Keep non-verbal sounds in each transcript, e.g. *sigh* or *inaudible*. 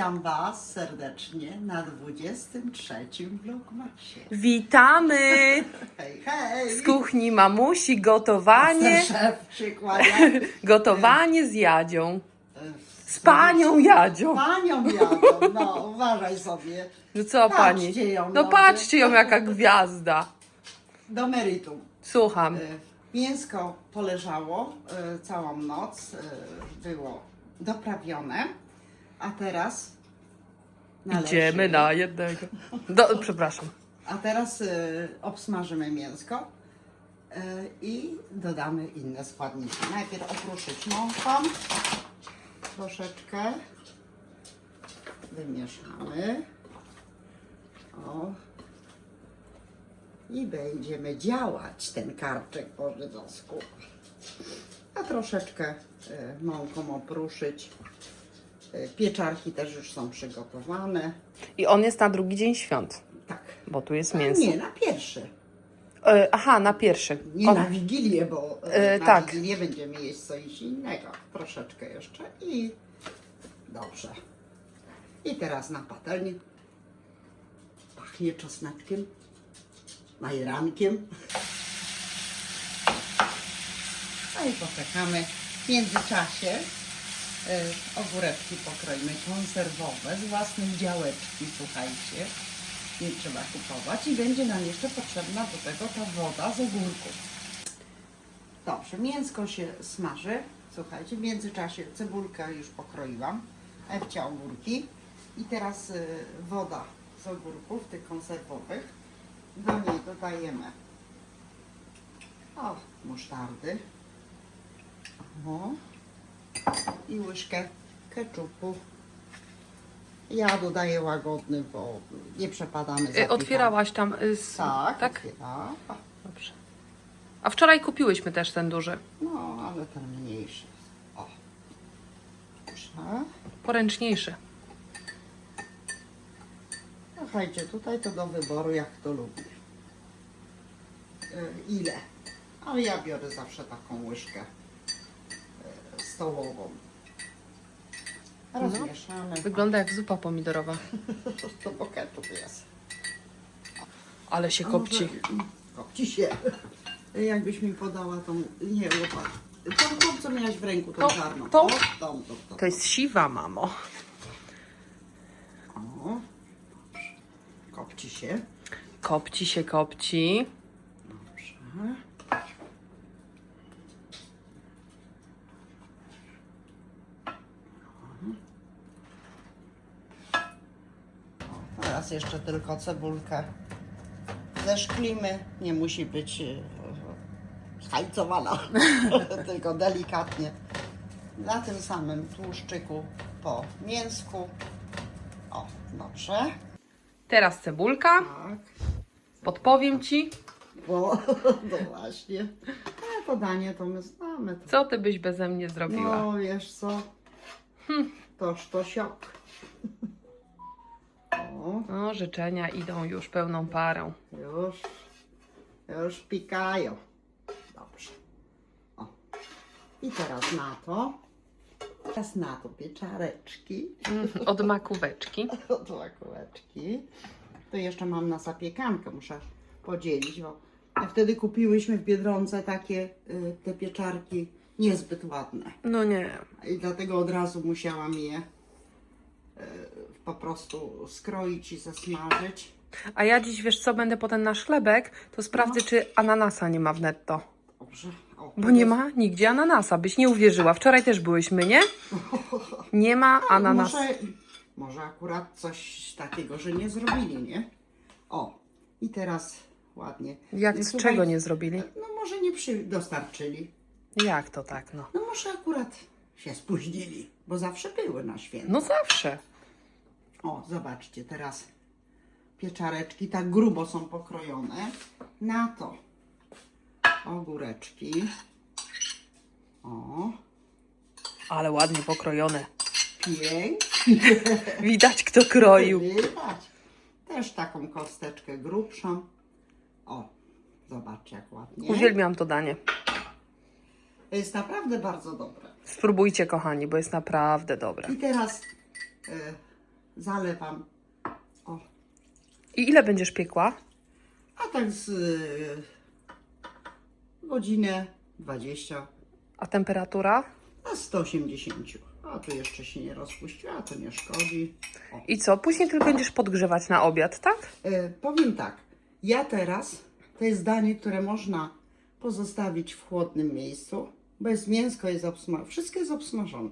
witam Was serdecznie na 23 vlogmasie. Witamy *laughs* Hej, hej! z kuchni mamusi, gotowanie, Szef przykłania. *laughs* gotowanie z Jadzią, z panią Jadzią. Panią jadą, no uważaj sobie. No co pani? Patrzcie ją, No no. patrzcie ją jaka *laughs* gwiazda. Do meritum. Słucham. E, Mięsko poleżało e, całą noc, e, było doprawione, a teraz należy, Idziemy na jednego. Do, przepraszam. A teraz e, obsmażymy mięsko e, i dodamy inne składniki. Najpierw okruszyć mąką, troszeczkę wymieszamy. O. I będziemy działać ten karczek po żydowsku. A troszeczkę e, mąką opruszyć. E, Pieczarki też już są przygotowane. I on jest na drugi dzień świąt, Tak. bo tu jest mięso. Nie, na pierwszy. E, aha, na pierwszy. Nie na Wigilię, bo e, E, na tak. Wigilię będziemy jeść coś innego. Troszeczkę jeszcze i dobrze. I teraz na patelni. Pachnie czosneczkiem, majerankiem. No i poczekamy. W międzyczasie e, ogóreczki pokroimy konserwowe z własnej działeczki, słuchajcie. Nie trzeba kupować i będzie nam jeszcze potrzebna do tego ta woda z ogórków. Dobrze, mięsko się smaży. Słuchajcie, w międzyczasie cebulkę już pokroiłam, Ewcia ogórki i teraz y, woda z ogórków, tych konserwowych. Do niej dodajemy o, musztardy o, i łyżkę keczupu. Ja dodaję łagodny, bo nie przepadamy za e, otwierałaś tam. e, z, Tak, tak? Dobrze. A wczoraj kupiłyśmy też ten duży. No, ale ten mniejszy. O. Proszę. Poręczniejszy. Słuchajcie, tutaj to do wyboru, jak kto lubi. E, Ile? Ale ja biorę zawsze taką łyżkę stołową. Rozmieszamy. Wygląda jak zupa pomidorowa. *laughs* To bo ketchup jest. Ale się A kopci. może- Kopci się. Jakbyś mi podała tą, nie łopatę. Tą, tą, co miałaś w ręku, tą czarną. to? O, tą, tą, tą. To jest siwa, mamo. O. Kopci się. Kopci się, kopci. Dobrze. Teraz jeszcze tylko cebulkę zeszklimy. Nie musi być e, zhajcowana, *laughs* tylko delikatnie. Na tym samym tłuszczyku po mięsku. O, dobrze. Teraz cebulka. Tak. Podpowiem ci, Bo, no *laughs* właśnie. A to danie to my znamy. To. co ty byś beze mnie zrobiła. No wiesz co? Toż to siok. O, No, życzenia idą już pełną parą. już, już pikają. Dobrze. O. I teraz na to. Teraz na to pieczareczki. Mm, Od makóweczki. *laughs* Od łakołeczki. To jeszcze mam na zapiekankę, muszę podzielić, bo wtedy kupiłyśmy w Biedronce takie y, te pieczarki niezbyt ładne. No nie. I dlatego od razu musiałam je y, po prostu skroić i zasmażyć. A ja dziś, wiesz co, będę potem na chlebek, to sprawdzę, czy ananasa nie ma w netto. Dobrze. O, Bo nie ma nigdzie ananasa, byś nie uwierzyła. Wczoraj też byłyśmy, nie? *laughs* Nie ma ananasa. Może, może akurat coś takiego, że nie zrobili, nie? O, i teraz ładnie. Jak, z Słuchaj, czego nie zrobili? No może nie przy, dostarczyli. Jak to tak, no? No może akurat się spóźnili, bo zawsze były na święta. No zawsze. O, zobaczcie, teraz pieczareczki tak grubo są pokrojone. Na to ogóreczki. O, Ale ładnie pokrojone. pięknie. *laughs* Widać, kto kroił. Widać. Też taką kosteczkę grubszą. O, zobaczcie jak ładnie. Uwielbiam to danie. Jest naprawdę bardzo dobre. Spróbujcie, kochani, bo jest naprawdę dobre. I teraz zalewam. O, I ile będziesz piekła? a tak z y, godzinę 20 A temperatura? na 180. A tu jeszcze się nie rozpuściła, a to nie szkodzi. O. I co? Później tylko będziesz podgrzewać na obiad, tak? E, powiem tak, ja teraz, to jest danie, które można pozostawić w chłodnym miejscu, bo jest mięsko jest obsmażone, wszystko jest obsmażone.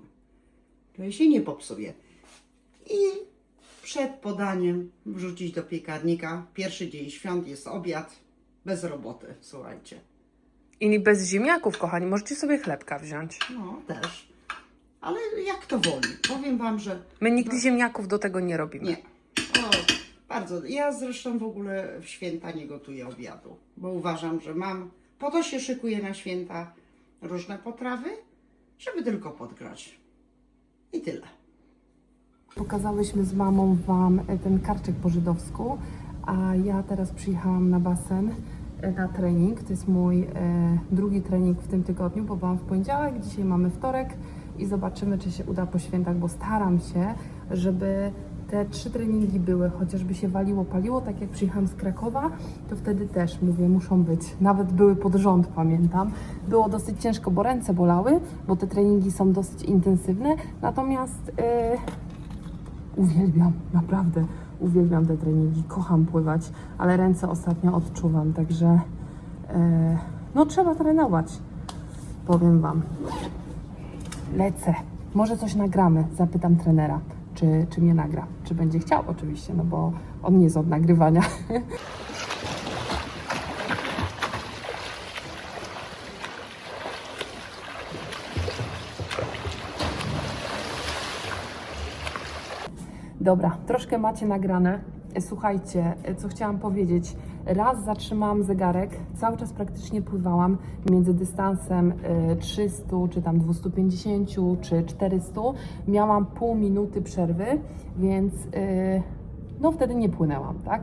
To się nie popsuje. I przed podaniem wrzucić do piekarnika. Pierwszy dzień świąt jest obiad, bez roboty, słuchajcie. I bez ziemniaków, kochani. Możecie sobie chlebka wziąć. No, też. Ale jak to woli. Powiem Wam, że My nigdy ziemniaków do tego nie robimy. Nie. O, bardzo. Ja zresztą w ogóle w święta nie gotuję obiadu, bo uważam, że mam. Po to się szykuję na święta różne potrawy, żeby tylko podgrać. I tyle. Pokazałyśmy z mamą Wam e, ten karczek po żydowsku, a ja teraz przyjechałam na basen e, na trening. To jest mój e, drugi trening w tym tygodniu, bo byłam w poniedziałek, dzisiaj mamy wtorek i zobaczymy, czy się uda po świętach, bo staram się, żeby te trzy treningi były, chociażby się waliło, paliło, tak jak przyjechałam z Krakowa, to wtedy też, mówię, muszą być. Nawet były pod rząd, pamiętam. Było dosyć ciężko, bo ręce bolały, bo te treningi są dosyć intensywne, natomiast... E, Uwielbiam, naprawdę uwielbiam te treningi, kocham pływać, ale ręce ostatnio odczuwam, także e, no trzeba trenować, powiem Wam. Lecę. Może coś nagramy, zapytam trenera, czy, czy mnie nagra, czy będzie chciał oczywiście, no bo on nie jest od nagrywania. *laughs* Dobra, troszkę macie nagrane. Słuchajcie, co chciałam powiedzieć. Raz zatrzymałam zegarek, cały czas praktycznie pływałam między dystansem e, 300, czy tam 250, czy 400. Miałam pół minuty przerwy, więc e, no wtedy nie płynęłam, tak?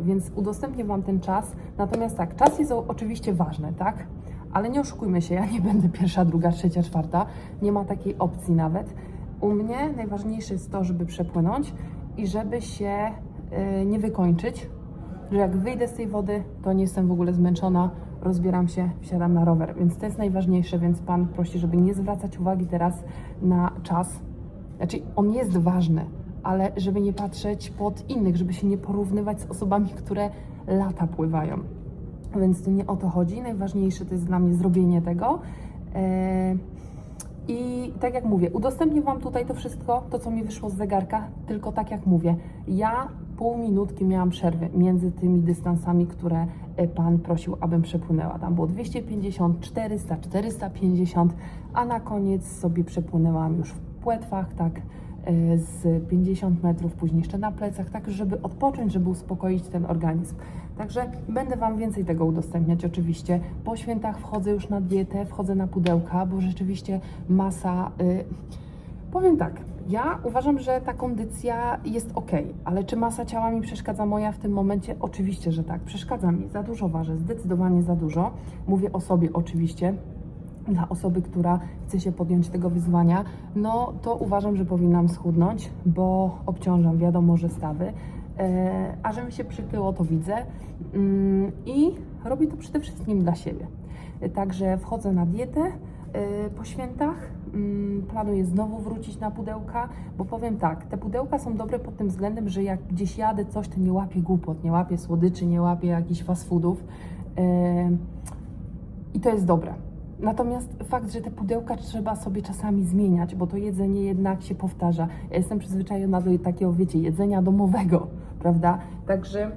Więc udostępnię Wam ten czas. Natomiast tak, czas jest oczywiście ważny, tak? Ale nie oszukujmy się, ja nie będę pierwsza, druga, trzecia, czwarta. Nie ma takiej opcji nawet. U mnie najważniejsze jest to, żeby przepłynąć i żeby się y, nie wykończyć. Że jak wyjdę z tej wody, to nie jestem w ogóle zmęczona, rozbieram się, wsiadam na rower. Więc to jest najważniejsze, więc Pan prosi, żeby nie zwracać uwagi teraz na czas. Znaczy, on jest ważny, ale żeby nie patrzeć pod innych, żeby się nie porównywać z osobami, które lata pływają. Więc to nie o to chodzi. Najważniejsze to jest dla mnie zrobienie tego. E, I tak jak mówię, udostępnię Wam tutaj to wszystko, to co mi wyszło z zegarka, tylko tak jak mówię, ja pół minutki miałam przerwy między tymi dystansami, które e, Pan prosił, abym przepłynęła. Tam było 250, 400, 450, a na koniec sobie przepłynęłam już w płetwach, tak, z 50 metrów, później jeszcze na plecach, tak żeby odpocząć, żeby uspokoić ten organizm. Także będę Wam więcej tego udostępniać oczywiście. Po świętach wchodzę już na dietę, wchodzę na pudełka, bo rzeczywiście masa... Y, powiem tak, ja uważam, że ta kondycja jest ok, ale czy masa ciała mi przeszkadza moja w tym momencie? Oczywiście, że tak. Przeszkadza mi. Za dużo ważę, zdecydowanie za dużo. Mówię o sobie oczywiście dla osoby, która chce się podjąć tego wyzwania, no to uważam, że powinnam schudnąć, bo obciążam, wiadomo, że stawy. E, a że mi się przytyło, to widzę. Mm, I robię to przede wszystkim dla siebie. Także wchodzę na dietę e, po świętach. Mm, Planuję znowu wrócić na pudełka, bo powiem tak, te pudełka są dobre pod tym względem, że jak gdzieś jadę coś, to nie łapię głupot, nie łapię słodyczy, nie łapię jakichś fast foodów. E, i to jest dobre. Natomiast fakt, że te pudełka trzeba sobie czasami zmieniać, bo to jedzenie jednak się powtarza. Ja jestem przyzwyczajona do takiego, wiecie, jedzenia domowego, *laughs* prawda? Także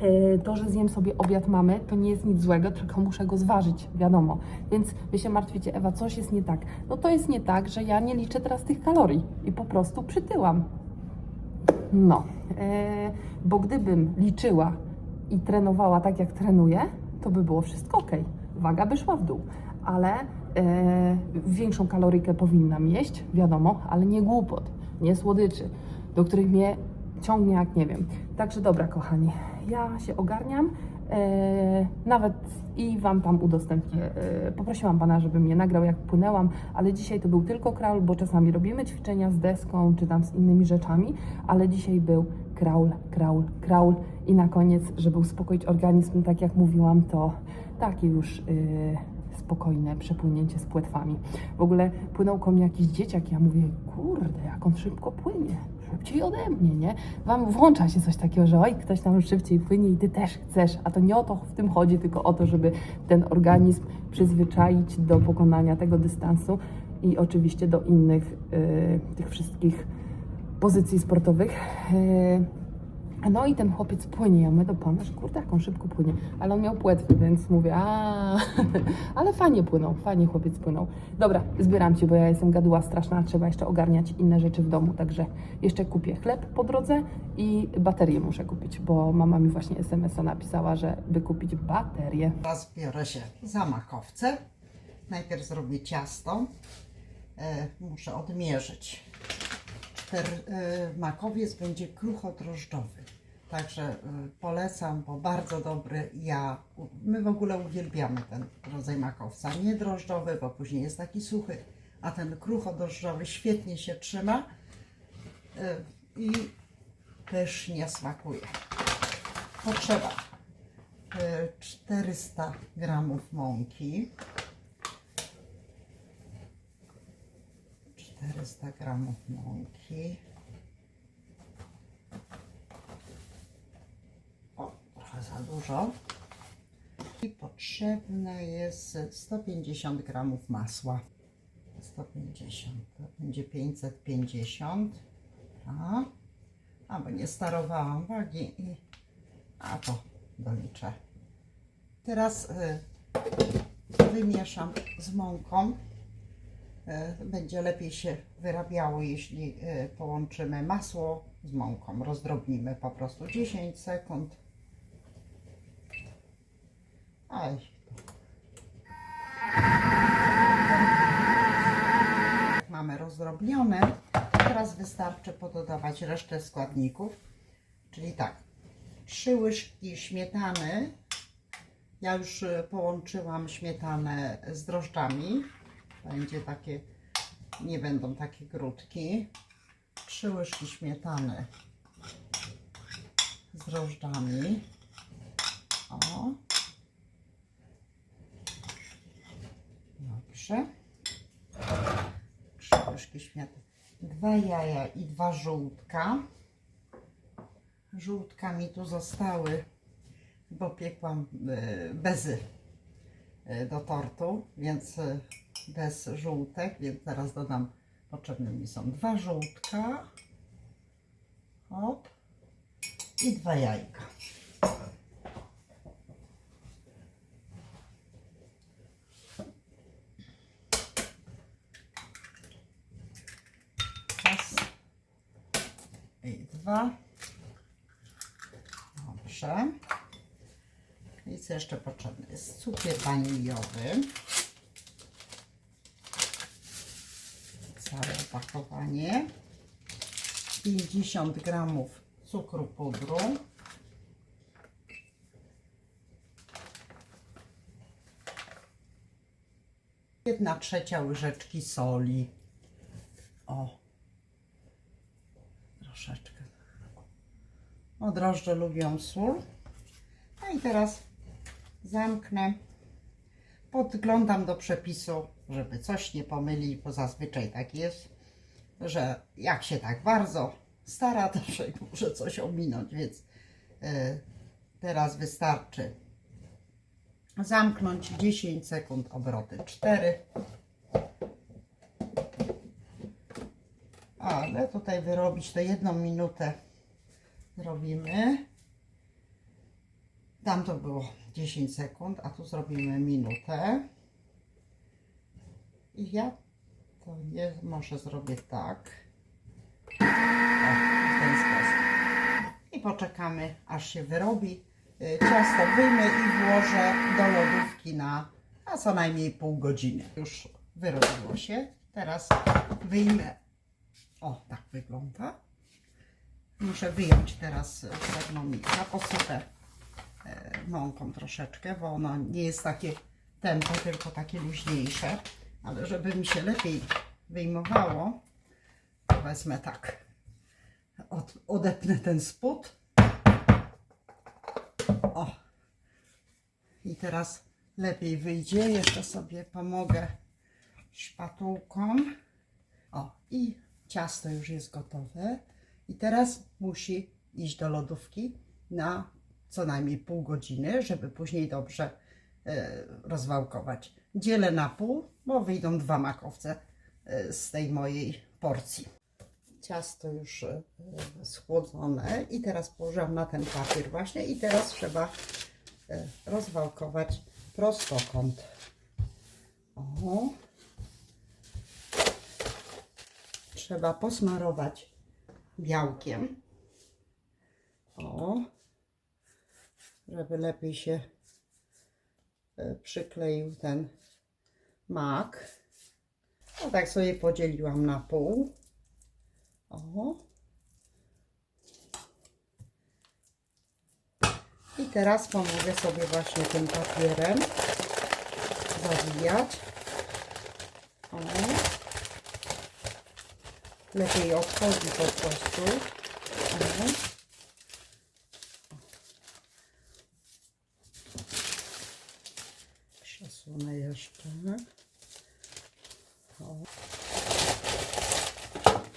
e, to, że zjem sobie obiad mamy, to nie jest nic złego, tylko muszę go zważyć, wiadomo. Więc wy się martwicie, Ewa, coś jest nie tak. No to jest nie tak, że ja nie liczę teraz tych kalorii i po prostu przytyłam. No, e, bo gdybym liczyła i trenowała tak, jak trenuję, to by było wszystko ok. Waga by szła w dół, ale e, większą kalorykę powinnam jeść, wiadomo, ale nie głupot, nie słodyczy, do których mnie ciągnie jak nie wiem. Także dobra, kochani, ja się ogarniam. E, nawet i Wam tam udostępnię. E, poprosiłam Pana, żeby mnie nagrał, jak płynęłam, ale dzisiaj to był tylko kraul, bo czasami robimy ćwiczenia z deską czy tam z innymi rzeczami, ale dzisiaj był kraul, kraul, kraul i na koniec, żeby uspokoić organizm, tak jak mówiłam, to takie już. y, spokojne przepłynięcie z płetwami. W ogóle płynął koło mnie jakiś dzieciak, ja mówię, kurde, jak on szybko płynie, szybciej ode mnie, nie? Wam włącza się coś takiego, że oj, ktoś tam szybciej płynie i ty też chcesz, a to nie o to w tym chodzi, tylko o to, żeby ten organizm przyzwyczaić do pokonania tego dystansu i oczywiście do innych y, tych wszystkich pozycji sportowych. Y, no i ten chłopiec płynie, ja mówię do pana, że kurde, jak on szybko płynie, ale on miał płetwy, więc mówię, a, *laughs* ale fajnie płynął, fajnie chłopiec płynął. Dobra, zbieram cię, bo ja jestem gaduła straszna, trzeba jeszcze ogarniać inne rzeczy w domu, także jeszcze kupię chleb po drodze i baterię muszę kupić, bo mama mi właśnie SMS-a napisała, żeby kupić baterię. Teraz biorę się za makowce. Najpierw zrobię ciasto. E, muszę odmierzyć. Czter, e, makowiec będzie kruchodrożdżowy. Także e, polecam, bo bardzo dobry. Ja, my w ogóle uwielbiamy ten rodzaj makowca. Nie drożdżowy, bo później jest taki suchy, a ten kruchodrożdżowy świetnie się trzyma e, i pysznie smakuje. Potrzeba e, 400 gramów mąki. 400 gramów mąki. O, trochę za dużo. I potrzebne jest 150 gramów masła. 150, to będzie 550. A, a bo nie starowałam wagi i a to doliczę. Teraz y, wymieszam z mąką. Y, będzie lepiej się wyrabiało, jeśli y, połączymy masło z mąką. Rozdrobnimy po prostu 10 sekund. Aj. Mamy rozdrobnione. Teraz wystarczy pododawać resztę składników. Czyli tak, trzy łyżki śmietany. Ja już y, połączyłam śmietanę z drożdżami. Będzie takie, nie będą takie grudki. Trzy łyżki śmietany z drożdżami. O. Dobrze. Trzy łyżki śmietany. Dwa jaja i dwa żółtka. Żółtka mi tu zostały, bo piekłam e, bezy e, do tortu, więc e, bez żółtek, więc teraz dodam, potrzebne mi są dwa żółtka, hop, i dwa jajka. Raz i dwa. Dobrze. I co jeszcze potrzebne jest? Cukier waniliowy. Całe opakowanie. 50 gramów cukru pudru. Jedna trzecia łyżeczki soli. O. Troszeczkę. No, drożdże lubią sól. No i teraz zamknę. Podglądam do przepisu, żeby coś nie pomylić, bo zazwyczaj tak jest, że jak się tak bardzo stara, to może coś ominąć, więc e, teraz wystarczy zamknąć 10 sekund obroty 4. Ale tutaj wyrobić to jedną minutę zrobimy. Tam to było 10 sekund, a tu zrobimy minutę. I ja to nie może zrobię tak. O, w ten sposób. I poczekamy, aż się wyrobi. Y, Ciasto wyjmę i włożę do lodówki na, na co najmniej pół godziny. Już wyrobiło się. Teraz wyjmę. O, tak wygląda. Muszę wyjąć teraz z termomikra, posypę e, mąką troszeczkę, bo ono nie jest takie tempo, tylko takie luźniejsze. Ale żeby mi się lepiej wyjmowało, to wezmę tak. Od, odepnę ten spód. O. I teraz lepiej wyjdzie. Jeszcze sobie pomogę szpatułką. O, i ciasto już jest gotowe. I teraz musi iść do lodówki na co najmniej pół godziny, żeby później dobrze e, rozwałkować. Dzielę na pół, bo wyjdą dwa makowce e, z tej mojej porcji. Ciasto już e, schłodzone i teraz położyłam na ten papier właśnie i teraz trzeba rozwałkować prostokąt. O. Trzeba posmarować białkiem. O. Żeby lepiej się e, przykleił ten mak. O tak sobie podzieliłam na pół. O. I teraz pomogę sobie właśnie tym papierem zawijać. O. Lepiej odchodzi po prostu. O. Przesunę jeszcze. O.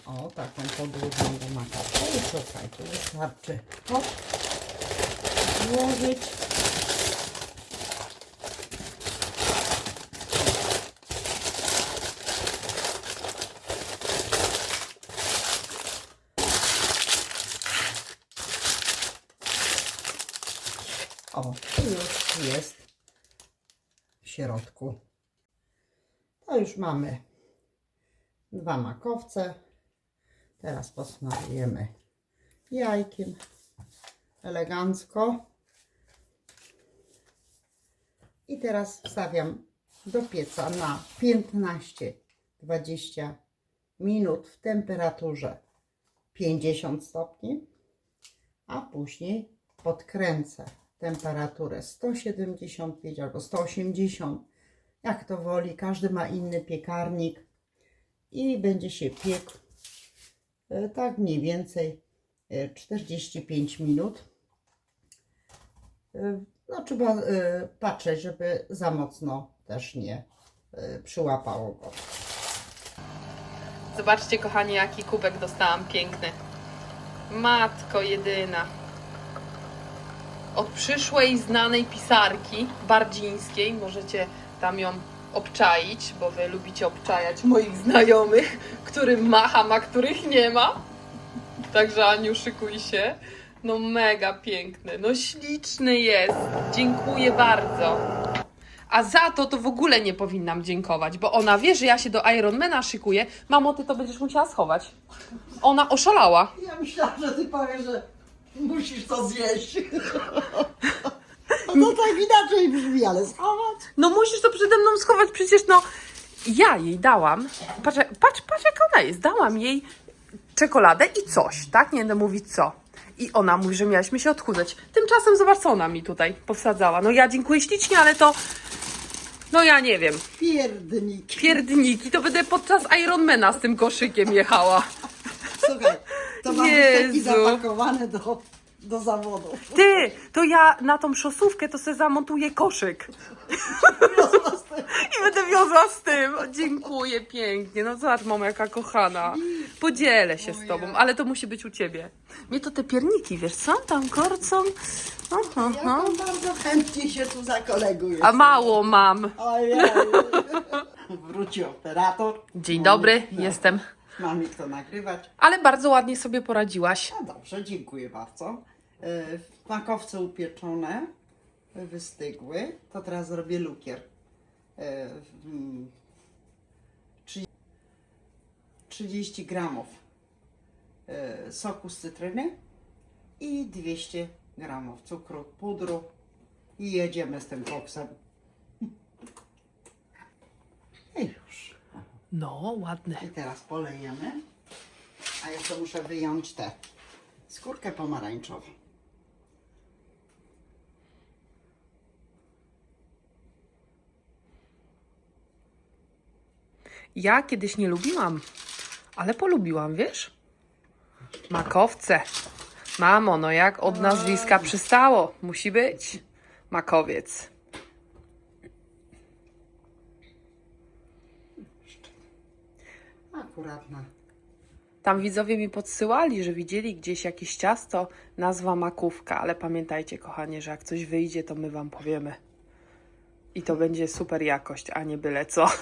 O, taką podłużną makapę. I słuchaj, tu wystarczy. Hop. Włożyć. O, i już jest w środku. To już mamy dwa makowce. Teraz posmarujemy jajkiem elegancko. I teraz wstawiam do pieca na 15-20 minut w temperaturze 50 stopni, a później podkręcę temperaturę 175 albo 180, jak to woli. Każdy ma inny piekarnik i będzie się piekł e, tak mniej więcej e, 45 minut. E, No trzeba e, patrzeć, żeby za mocno też nie e, przyłapało go. Zobaczcie, kochani, jaki kubek dostałam piękny. Matko jedyna. Od przyszłej znanej pisarki bardzińskiej. Możecie tam ją obczaić, bo wy lubicie obczajać moich znajomych, którym macham, a których nie ma. Także Aniu, szykuj się. No mega piękny, no śliczny jest. Dziękuję bardzo. A za to to w ogóle nie powinnam dziękować, bo ona wie, że ja się do Ironmana szykuję. Mamo, ty to będziesz musiała schować. Ona oszalała. Ja myślałam, że ty powiesz, że musisz to zjeść. *laughs* No to tak inaczej brzmi, ale schować. No musisz to przede mną schować, przecież no ja jej dałam. Patrz, patrz, patrz jak ona jest. Dałam jej czekoladę i coś, tak? Nie będę mówić co. I ona mówi, że miałyśmy się odchudzać. Tymczasem zobacz, co ona mi tutaj powsadzała. No ja dziękuję ślicznie, ale to... No ja nie wiem. Pierdnik. Pierdniki, to będę podczas Ironmana z tym koszykiem jechała. Słuchaj, to ma być taki Jezu. zapakowany do, do zawodu. Ty, to ja na tą szosówkę to se zamontuję koszyk. I będę wiozła z tym. O, Dziękuję pięknie. No zobacz, mama, jaka kochana. Podzielę się z tobą, ale to musi być u ciebie. Mnie to te pierniki, wiesz co? Tam korcą. Aha, Ja aha. to bardzo chętnie się tu zakoleguję. A mało mam. Ojej. *laughs* Wróci operator. Dzień dobry, No. jestem. Mam ich to nagrywać. Ale bardzo ładnie sobie poradziłaś. No dobrze, dziękuję bardzo. E, Makowce upieczone, wystygły. To teraz zrobię lukier. E, mm, 30 gramów e, soku z cytryny i 200 gramów cukru, pudru i jedziemy z tym koksem. *laughs* I już. No, ładne. I teraz polejemy. A jeszcze muszę wyjąć tę skórkę pomarańczową. Ja kiedyś nie lubiłam, ale polubiłam, wiesz? Makowce. Mamo, no jak od nazwiska przystało. Musi być. Makowiec. Akurat na. Tam widzowie mi podsyłali, że widzieli gdzieś jakieś ciasto, nazwa makówka, ale pamiętajcie, kochanie, że jak coś wyjdzie, to my wam powiemy. I to będzie super jakość, a nie byle co. *laughs*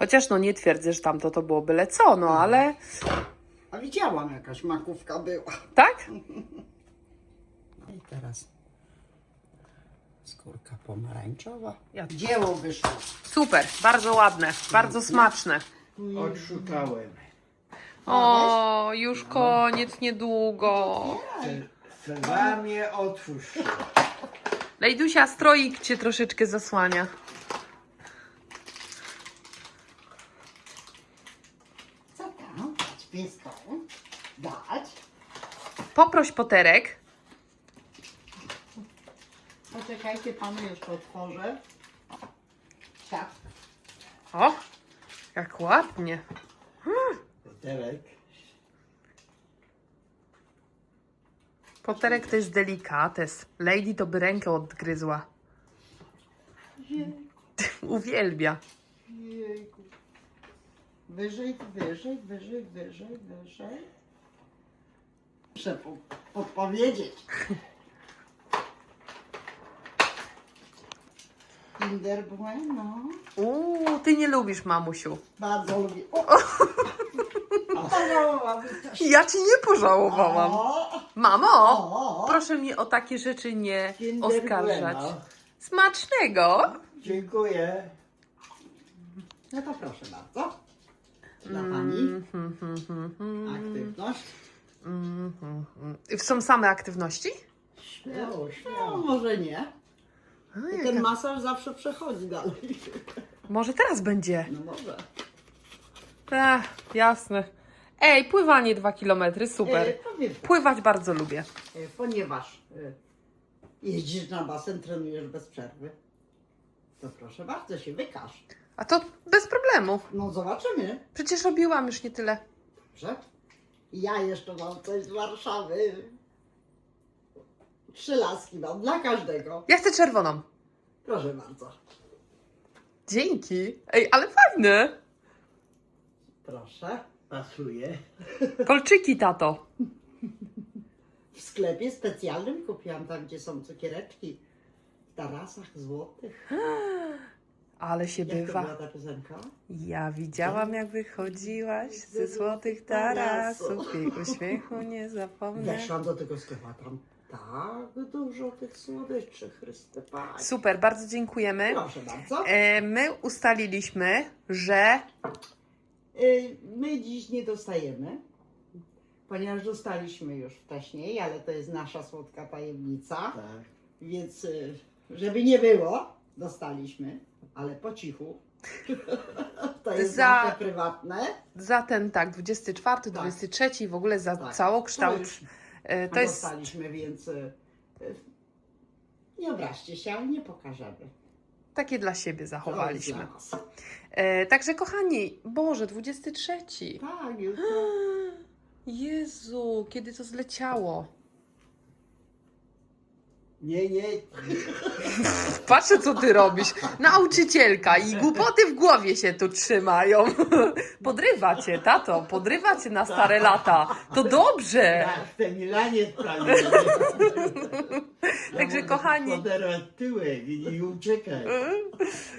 Chociaż no nie twierdzę, że tamto to było byle co, no ale A widziałam jakaś makówka była. tak? No i teraz skórka pomarańczowa. Dzieło wyszło. Super, bardzo ładne, bardzo smaczne. Odszukałem. O, już koniec niedługo. Sezamie otwórz. Lejdusia, stroik cię troszeczkę zasłania. Co tam? Dać pieską? Dać? Poproś poterek. Poczekajcie, panu jeszcze otworzę. Tak. O, jak ładnie. Kotelek. Poterek to jest delikates. Lady to by rękę odgryzła. *laughs* Uwielbia. Jejku. Wyżej, wyżej, wyżej, wyżej, wyżej. Muszę po, podpowiedzieć. Kinder Bueno. Uuu, ty nie lubisz, mamusiu. Bardzo lubię. O! Pożałowałam też. Ja ci nie pożałowałam. O! Mamo, O! proszę mnie o takie rzeczy nie Kinder oskarżać. Bueno. Smacznego. Dziękuję. No to proszę bardzo. Dla pani. Aktywność. Są same aktywności? Śmiało, No, śmiało. może nie. A, I jaka- ten masaż zawsze przechodzi dalej. Może teraz będzie. No może. Ech, jasne. Ej, pływanie dwa kilometry, E, super. powiem tak, Pływać bardzo lubię. e, ponieważ e, jeździsz na basen, trenujesz bez przerwy, to proszę bardzo się wykaż. A to bez problemu. No zobaczymy. Przecież robiłam już nie tyle. Dobrze? Ja jeszcze mam coś z Warszawy. Trzy laski mam dla każdego. Ja chcę czerwoną. Proszę bardzo. Dzięki. Ej, ale fajne. Proszę. Pasuje. Kolczyki, tato. W sklepie specjalnym kupiłam tam, gdzie są cukiereczki. W tarasach złotych. *gasps* Ale się Jak to bywa. była ta piosenka? Ja widziałam, jak wychodziłaś ze złotych tarasów i uśmiechu nie zapomnę. Weszłam do tego sklepu, tam tak dużo tych słodyczy, Chryste Panie. Super, bardzo dziękujemy. Proszę bardzo. E, my ustaliliśmy, że Y, My dziś nie dostajemy, ponieważ dostaliśmy już wcześniej, ale to jest nasza słodka tajemnica, Tak. więc y, żeby nie było, dostaliśmy, ale po cichu. *laughs* To jest Za- nasze prywatne. za ten, tak, 24, 23 w ogóle za Tak. całokształt. To e, To jest dostaliśmy, więc y, y, nie obraźcie się, nie pokażemy. takie dla siebie zachowaliśmy. dla. E, także kochani, Boże, 23. Tak, jutro. *gasps* Jezu, kiedy to zleciało. Nie, nie. Patrzę, co ty robisz. Nauczycielka i głupoty w głowie się tu trzymają. Podrywa cię, tato, podrywa cię na stare lata. To dobrze. Tak, ten Milanie. Także, kochani. Poderwać tyłek i nie uciekać.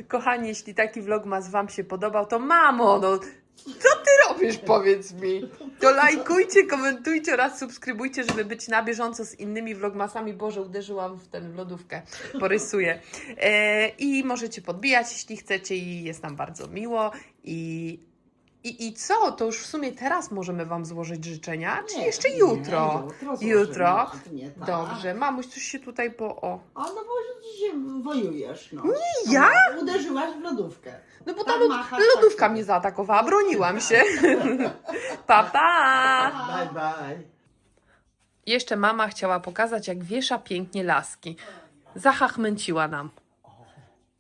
Kochani, jeśli taki vlogmas wam się podobał, to mamo, no co ty robisz, powiedz mi? To lajkujcie, komentujcie oraz subskrybujcie, żeby być na bieżąco z innymi vlogmasami. Boże, uderzyłam w ten w lodówkę, porysuję. E, I możecie podbijać, jeśli chcecie i jest nam bardzo miło. I, i, I co? To już w sumie teraz możemy wam złożyć życzenia? Czy Nie, jeszcze nie, jutro? złożymy, Jutro? Nie, tak. Dobrze. Mamuś, coś się tutaj po... O. A no bo dzisiaj wojujesz, no. Nie, ja? No, Uderzyłaś w lodówkę. No bo ta Tak lod, machasz, lodówka tak mnie zaatakowała, broniłam się. *laughs* pa, pa! Bye, bye. Jeszcze mama chciała pokazać, jak wiesza pięknie laski. Zachachmęciła nam.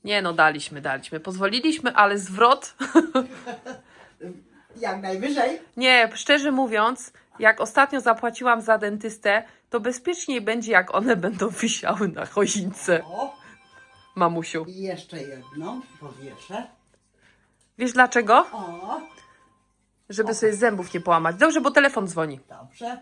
Nie no, daliśmy, daliśmy. Pozwoliliśmy, ale zwrot. *laughs* Jak najwyżej. Nie, szczerze mówiąc, jak ostatnio zapłaciłam za dentystę, to bezpieczniej będzie, jak one będą wisiały na choince. O, Mamusiu. i jeszcze jedną powieszę. Wiesz dlaczego? O, Żeby sobie zębów nie połamać. Dobrze, bo telefon dzwoni. dobrze.